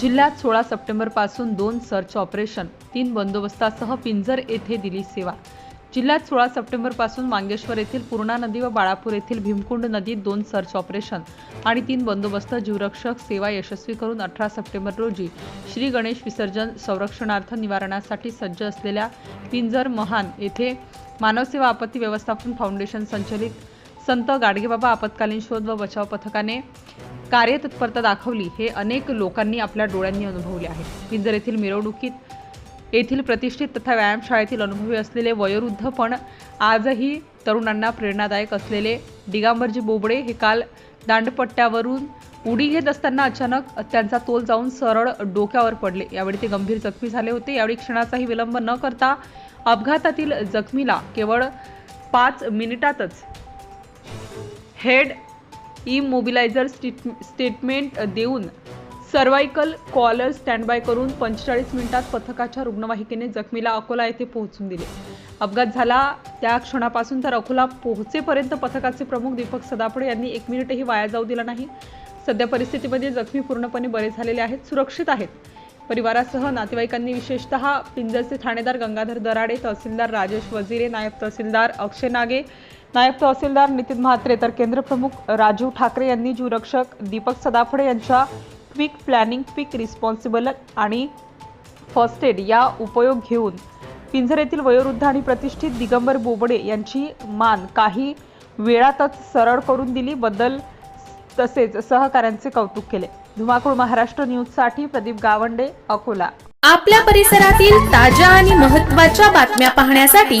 जिल्ह्यात सोळा सप्टेंबरपासून दोन सर्च ऑपरेशन तीन बंदोबस्तासह पिंजर येथे दिली सेवा. जिल्ह्यात सोळा सप्टेंबरपासून मांगेश्वर येथील पूर्णा नदी व बाळापूर येथील भीमकुंड नदीत दोन सर्च ऑपरेशन आणि तीन बंदोबस्त जीवरक्षक सेवा यशस्वी करून अठरा सप्टेंबर रोजी श्री गणेश विसर्जन संरक्षणार्थ निवारणासाठी सज्ज असलेल्या पिंजर महान येथे मानवसेवा आपत्ती व्यवस्थापन फाउंडेशन संचलित. संत गाडगेबाबा आपत्कालीन शोध व बचाव पथकाने कार्यतत्परता दाखवली हे अनेक लोकांनी आपल्या डोळ्यांनी अनुभवले आहे. पिंजर येथील मिरवणुकीत येथील प्रतिष्ठित तथा व्यायामशाळेतील अनुभवी असलेले वयोवृद्ध पण आजही तरुणांना प्रेरणादायक असलेले दिगांबरजी बोबडे हे काल दांडपट्ट्यावरून उडी घेत असताना अचानक त्यांचा तोल जाऊन सरळ डोक्यावर पडले. यावेळी ते गंभीर जखमी झाले होते. यावेळी क्षणाचाही विलंब न करता अपघातातील जखमीला केवळ पाच मिनिटातच हेड इमोबिलायझर स्टेटमेंट देऊन सर्वायकल कॉलर स्टँडबाय करून पंचेचाळीस मिनिटात पथकाच्या रुग्णवाहिकेने जखमीला अकोला येथे पोहोचून दिले. अपघात झाला त्या क्षणापासून तर अकोला पोहोचेपर्यंत पथकाचे प्रमुख दीपक सदापडे यांनी एक मिनिटही वाया जाऊ दिला नाही. सध्या परिस्थितीमध्ये जखमी पूर्णपणे बरे झालेले आहेत सुरक्षित आहेत. परिवारासह नातेवाईकांनी विशेषतः पिंजरचे ठाणेदार गंगाधर दराडे तहसीलदार राजेश वजिरे नायब तहसीलदार अक्षय नागे नायब तहसीलदार नितीन म्हात्रे तर केंद्रप्रमुख राजीव ठाकरे यांनी जीवरक्षक दीपक सदाफडे यांच्या क्विक प्लॅनिंग क्विक रिस्पॉन्सिबल आणि फर्स्ट एड या उपयोग घेऊन पिंजरेतील वयोवृद्ध आणि प्रतिष्ठित दिगंबर बोबडे यांची मान काही वेळातच सरळ करून दिली बद्दल तसेच सहकाऱ्यांचे कौतुक केले. धुमाकूळ महाराष्ट्र न्यूजसाठी प्रदीप गावंडे अकोला. आपल्या परिसरातील ताज्या आणि महत्त्वाच्या बातम्या पाहण्यासाठी